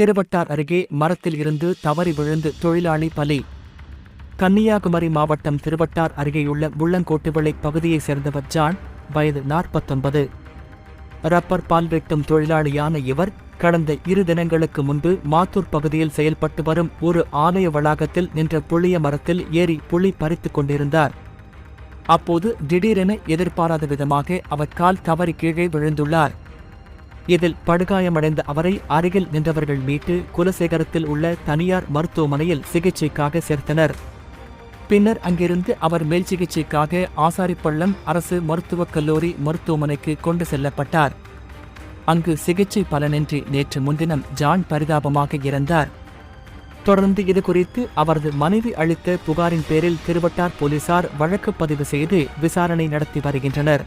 திருவட்டார் அருகே மரத்தில் இருந்து தவறி விழுந்து தொழிலாளி பலி. கன்னியாகுமரி மாவட்டம் திருவட்டார் அருகேயுள்ள முள்ளங்கோட்டுவிளை பகுதியைச் சேர்ந்தவர் ஜான் வயது நாற்பத்தொன்பது. ரப்பர் பால் வெட்டும் தொழிலாளியான இவர் கடந்த இரு தினங்களுக்கு முன்பு மாத்தூர் பகுதியில் செயல்பட்டு வரும் ஒரு ஆலய வளாகத்தில் நின்ற புளிய மரத்தில் ஏறி புளி பறித்துக் கொண்டிருந்தார். அப்போது திடீரென எதிர்பாராத விதமாக அவர் கால் தவறி கீழே விழுந்துள்ளார். இதில் படுகாயமடைந்த அவரை அருகில் நின்றவர்கள் மீட்டு குலசேகரத்தில் உள்ள தனியார் மருத்துவமனையில் சிகிச்சைக்காக சேர்த்தனர். பின்னர் அங்கிருந்து அவர் மேல் சிகிச்சைக்காக ஆசாரிப்பள்ளம் அரசு மருத்துவக் கல்லூரி மருத்துவமனைக்கு கொண்டு செல்லப்பட்டார். அங்கு சிகிச்சை பலனின்றி நேற்று முன்தினம் ஜான் பரிதாபமாக இறந்தார். தொடர்ந்து இதுகுறித்து அவரது மனைவி அளித்த புகாரின் பேரில் திருவட்டார் போலீசார் வழக்கு பதிவு செய்து விசாரணை நடத்தி வருகின்றனர்.